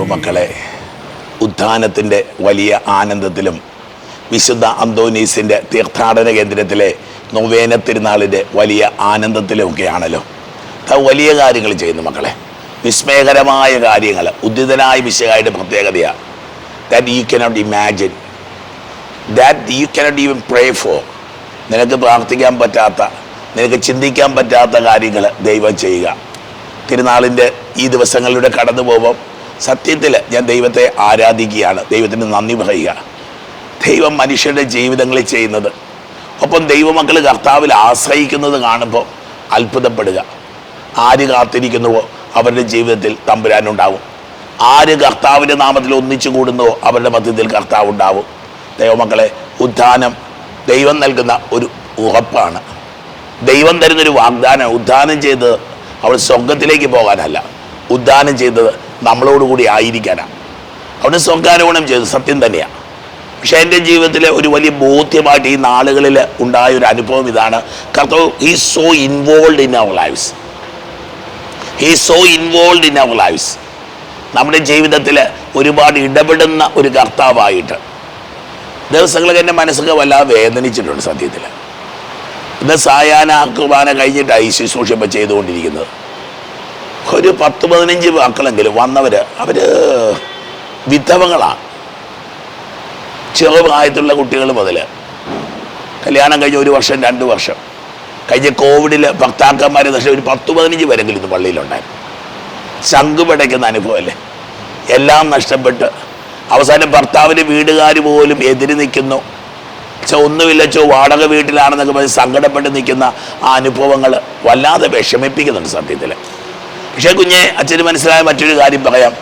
ദൈവമക്കളെ ഉത്ഥാനത്തിന്റെ വലിയ ആനന്ദത്തിലും വിശുദ്ധ അന്തോനീസിന്റെ തീർത്ഥാടന കേന്ദ്രത്തിലെ നൊവേന തിരുനാളിന്റെ വലിയ ആനന്ദത്തിലുമൊക്കെയാണല്ലോ വലിയ കാര്യങ്ങൾ ചെയ്യുന്നു മക്കളെ. വിസ്മയകരമായ കാര്യങ്ങൾ ഉദ്ധിതനായ വിഷയമായിട്ട് പ്രത്യേകതയാണ് that you cannot imagine that you cannot even pray for നിനക്ക് പ്രാർത്ഥിക്കാൻ പറ്റാത്ത നിനക്ക് ചിന്തിക്കാൻ പറ്റാത്ത കാര്യങ്ങൾ ദൈവം ചെയ്യുക. തിരുനാളിന്റെ ഈ ദിവസങ്ങളിലൂടെ കടന്നു പോകുമ്പോൾ സത്യത്തിൽ ഞാൻ ദൈവത്തെ ആരാധിക്കുകയാണ്. ദൈവത്തിന് നന്ദി പറയുകയാണ് ദൈവം മനുഷ്യരുടെ ജീവിതങ്ങളിൽ ചെയ്യുന്നത്. ഒപ്പം ദൈവമക്കൾ കർത്താവിൽ ആശ്രയിക്കുന്നത് കാണുമ്പോൾ അത്ഭുതപ്പെടുക. ആര് കാത്തിരിക്കുന്നുവോ അവരുടെ ജീവിതത്തിൽ തമ്പുരാനുണ്ടാവും. ആര് കർത്താവിന്റെ നാമത്തിൽ ഒന്നിച്ചു കൂടുന്നുവോ അവരുടെ മധ്യത്തിൽ കർത്താവ് ഉണ്ടാവും ദൈവമക്കളെ ഉദ്ധാനം ദൈവം നൽകുന്ന ഒരു ഉറപ്പാണ്. ദൈവം തരുന്നൊരു വാഗ്ദാനം ഉദ്ധാനം ചെയ്തത് അവൾ സ്വർഗത്തിലേക്ക് പോകാനല്ല. ഉദ്ധാനം ചെയ്തത് നമ്മളോടുകൂടി ആയിരിക്കാനാണ് അവിടെ സ്വകാരോപണം ചെയ്തു സത്യം തന്നെയാണ് പക്ഷെ എന്റെ ജീവിതത്തിലെ ഒരു വലിയ ബോധ്യമായിട്ട് ഈ നാളുകളിൽ ഉണ്ടായ ഒരു അനുഭവം ഇതാണ്. കർത്താവ് ഈ so involve in our lifes ഈ so involve in our lifes നമ്മുടെ ജീവിതത്തിൽ ഒരുപാട് ഇടപെടുന്ന ഒരു കർത്താവായിട്ട്. ദിവസങ്ങളൊക്കെ എന്റെ മനസ്സൊക്കെ വല്ലാതെ വേദനിച്ചിട്ടുണ്ട് സത്യത്തിൽ. ഇന്ന് സായാഹ്ന കുർബാന കഴിഞ്ഞിട്ടാണ് ഈ ശുശ്രൂഷ ചെയ്തുകൊണ്ടിരിക്കുന്നത്. ഒരു പത്ത് പതിനഞ്ച് മക്കളെങ്കിലും വന്നവർ അവർ വിധവങ്ങളാണ് ചെറുപ്രായത്തിലുള്ള കുട്ടികൾ മുതൽ കല്യാണം കഴിഞ്ഞ ഒരു വർഷം രണ്ട് വർഷം. കഴിഞ്ഞ കോവിഡിൽ ഭക്താക്കന്മാർ പക്ഷേ ഒരു പത്ത് പതിനഞ്ച് പേരെങ്കിലും ഇന്ന് പള്ളിയിലുണ്ടായിരുന്നു ശംഖുപടയ്ക്കുന്ന അനുഭവമല്ലേ? എല്ലാം നഷ്ടപ്പെട്ട്. അവസാനം ഭർത്താവിന്റെ വീടുകാർ പോലും എതിര് നിൽക്കുന്നു. ചോ ഒന്നുമില്ല ചോ വാടക വീട്ടിലാണെന്നൊക്കെ പറഞ്ഞ് സങ്കടപ്പെട്ട് നിൽക്കുന്ന ആ അനുഭവങ്ങൾ വല്ലാതെ വിഷമിപ്പിക്കുന്നുണ്ട് സത്യത്തിൽ പക്ഷേ കുഞ്ഞെ അച്ഛന് മനസ്സിലായ മറ്റൊരു കാര്യം പറയാം.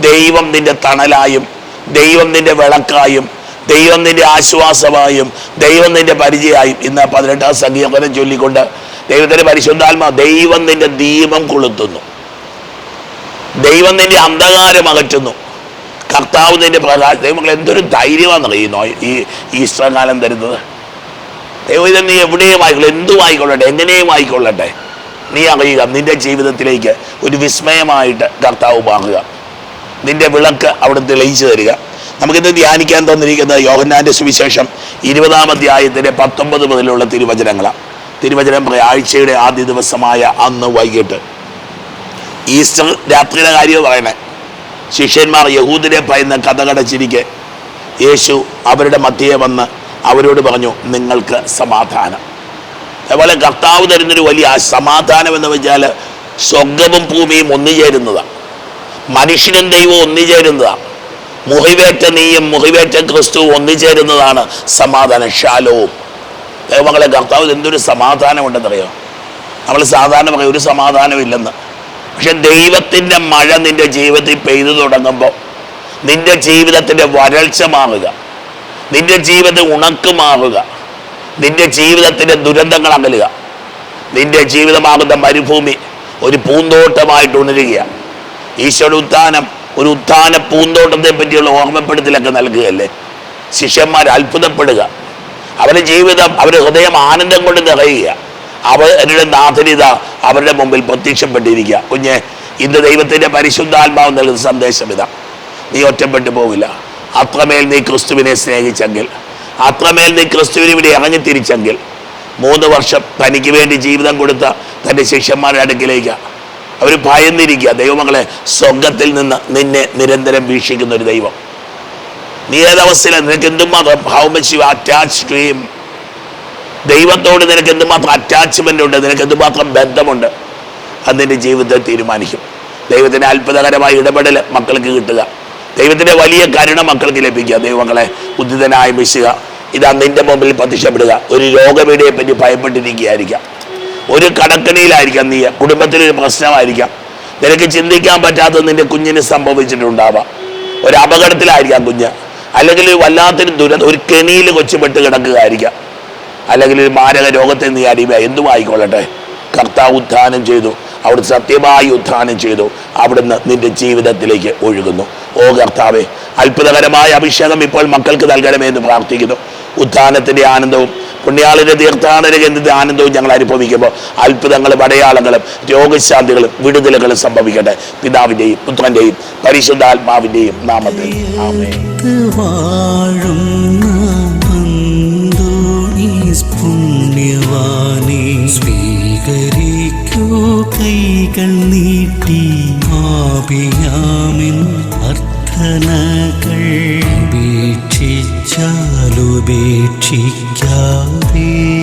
ദൈവം നിന്റെ തണലായും ദൈവം നിന്റെ വിളക്കായും ദൈവം നിന്റെ ആശ്വാസമായും ദൈവം നിന്റെ പരിചയമായും ഇന്ന് പതിനെട്ടാം സംഗീതം ചൊല്ലിക്കൊണ്ട് ദൈവത്തിന്റെ പരിശുദ്ധാത്മാ ദൈവം നിന്റെ ദീപം കൊളുത്തുന്നു. ദൈവം നിന്റെ അന്ധകാരം അകറ്റുന്നു. കർത്താവ് നിന്റെ പ്രകാശം ദൈവങ്ങൾ എന്തൊരു ധൈര്യമാണെന്ന് ഈ നോ ഈ ഈസ്റ്റർ കാലം തരുന്നത്? ദൈവം നീ എവിടെയും ആയിക്കൊള്ളട്ടെ എന്തും ആയിക്കൊള്ളട്ടെ എങ്ങനെയും ആയിക്കൊള്ളട്ടെ. നീ അറിയുക നിന്റെ ജീവിതത്തിലേക്ക് ഒരു വിസ്മയമായിട്ട് കർത്താവ് മാറുക. നിന്റെ വിളക്ക് അവിടെ തെളിയിച്ചു തരിക. നമുക്കിന്ന് ധ്യാനിക്കാൻ തന്നിരിക്കുന്നത് യോഹന്നാന്റെ സുവിശേഷം ഇരുപതാം അധ്യായത്തിന്റെ പത്തൊമ്പത് മുതലുള്ള തിരുവചനങ്ങളാണ്. തിരുവചനം ആഴ്ചയുടെ ആദ്യ ദിവസമായ അന്ന് വൈകിട്ട്. ഈസ്റ്റർ രാത്രിയുടെ കാര്യം പറയണേ. ശിഷ്യന്മാർ യഹൂദിനെ ഭയന്ന് കഥകടച്ചിരിക്കെ. യേശു അവരുടെ മധ്യയെ വന്ന് അവരോട് പറഞ്ഞു നിങ്ങൾക്ക് സമാധാനം. അതുപോലെ കർത്താവ് തരുന്നൊരു വലിയ സമാധാനം എന്ന് വെച്ചാൽ സ്വർഗവും ഭൂമിയും ഒന്നുചേരുന്നതാണ് മനുഷ്യനും ദൈവവും ഒന്നുചേരുന്നതാണ് മുഹിവേറ്റ നീയും മുഹിവേറ്റ ക്രിസ്തുവും ഒന്നുചേരുന്നതാണ് സമാധാനം ശാലവും ദൈവങ്ങളെ കർത്താവ് എന്തൊരു സമാധാനമുണ്ടെന്നറിയോ നമ്മൾ സാധാരണ പറയും ഒരു സമാധാനമില്ലെന്ന് പക്ഷെ ദൈവത്തിന്റെ മഴ നിന്റെ ജീവിതത്തിൽ പെയ്തു തുടങ്ങുമ്പോൾ നിന്റെ ജീവിതത്തിന്റെ വരൾച്ച മാറുക. നിന്റെ ജീവിതം ഉണക്ക് മാറുക. നിന്റെ ജീവിതത്തിന്റെ ദുരന്തങ്ങൾ അകലുക നിന്റെ ജീവിതമാകുന്ന മരുഭൂമി ഒരു പൂന്തോട്ടമായിട്ട് ഉണരുകയാണ് ഈശ്വര ഉത്ഥാനം ഒരു ഉത്ഥാന പൂന്തോട്ടത്തെ പറ്റിയുള്ള ഓർമ്മപ്പെടുത്തലൊക്കെ നൽകുകയല്ലേ? ശിഷ്യന്മാർ അത്ഭുതപ്പെടുക. അവരുടെ ജീവിതം അവരുടെ ഹൃദയം ആനന്ദം കൊണ്ട് നിറയുക. അവരുടെ നാഥനിത അവരുടെ മുമ്പിൽ പ്രത്യക്ഷപ്പെട്ടിരിക്കുക. കുഞ്ഞെ ഇന്ന് ദൈവത്തിന്റെ പരിശുദ്ധാത്മാവ് നൽകുന്ന സന്ദേശം ഇതാ. നീ ഒറ്റപ്പെട്ടു പോകില്ല അത്രമേൽ നീ ക്രിസ്തുവിനെ സ്നേഹിച്ചെങ്കിൽ അത്രമേൽ നീ ക്രിസ്തുവിനെ ഇവിടെ ഇറങ്ങി തിരിച്ചെങ്കിൽ മൂന്ന് വർഷം തനിക്ക് വേണ്ടി ജീവിതം കൊടുത്ത തന്റെ ശിഷ്യന്മാരുടെ അടുക്കിലേക്ക് അവർ ഭയന്നിരിക്കുക. ദൈവമകളെ സ്വർഗത്തിൽ നിന്ന് നിന്നെ നിരന്തരം വീക്ഷിക്കുന്ന ഒരു ദൈവം. നീ ഏതവസ്ഥയിലാണ് നിനക്ക് എന്തുമാത്രം ഹൗ മച്ച് യു അറ്റാച്ച് ദൈവത്തോട് നിനക്ക് എന്തുമാത്രം അറ്റാച്ച്മെന്റ് ഉണ്ട്? നിനക്ക് എന്തുമാത്രം ബന്ധമുണ്ട്? അത് നിന്റെ ജീവിതത്തെ തീരുമാനിക്കും. ദൈവത്തിന്റെ അത്ഭുതകരമായ ഇടപെടൽ മക്കൾക്ക് കിട്ടുക. ദൈവത്തിന്റെ വലിയ കരുണ മക്കൾക്ക് ലഭിക്കുക. ദൈവങ്ങളെ ഉദ്ധിതനായ മിശുക ഇതാ നിന്റെ മുമ്പിൽ പ്രത്യക്ഷപ്പെടുക ഒരു രോഗപീഠയെ പറ്റി ഭയപ്പെട്ടിരിക്കുകയായിരിക്കാം. ഒരു കടക്കണിയിലായിരിക്കാം നീ. കുടുംബത്തിലൊരു പ്രശ്നമായിരിക്കാം. നിനക്ക് ചിന്തിക്കാൻ പറ്റാത്തത് നിന്റെ കുഞ്ഞിന് സംഭവിച്ചിട്ടുണ്ടാവാം. ഒരു അപകടത്തിലായിരിക്കാം കുഞ്ഞ്. അല്ലെങ്കിൽ വല്ലാത്തൊരു ദുരന്തം ഒരു കെണിയിൽ കൊച്ചുപെട്ട് കിടക്കുകയായിരിക്കാം. അല്ലെങ്കിൽ ഒരു മാരക രോഗത്തെ നീ അടിമ എന്തും ആയിക്കൊള്ളട്ടെ. കർത്താവ് ഉത്ഥാനം ചെയ്തു. അവിടുന്ന് സത്യമായി ഉത്ഥാനം ചെയ്തു. അവിടുന്ന് നിന്റെ ജീവിതത്തിലേക്ക് ഒഴുകുന്നു. ഓ കർത്താവെ അത്ഭുതകരമായ അഭിഷേകം ഇപ്പോൾ മക്കൾക്ക് നൽകണമേ എന്ന് പ്രാർത്ഥിക്കുന്നു. ഉത്ഥാനത്തിന്റെ ആനന്ദവും പുണ്യാളിന്റെ തീർത്ഥാടന ആനന്ദവും ഞങ്ങൾ അനുഭവിക്കുമ്പോൾ അത്ഭുതങ്ങളും അടയാളങ്ങളും രോഗശാന്തികളും വിടുതലുകളും സംഭവിക്കട്ടെ. പിതാവിന്റെയും പുത്രന്റെയും പരിശുദ്ധാത്മാവിന്റെയും നാമത്തിൽ. ആമേ വാഴുന്ന അന്തോണീസ് സ്വീകരിക്കൂ കൈകൾ നീട്ടി ആപിയാമിൻ അർത്ഥനകൾ ഉപേക്ഷിച്ചാലുപേക്ഷിക്കാതെ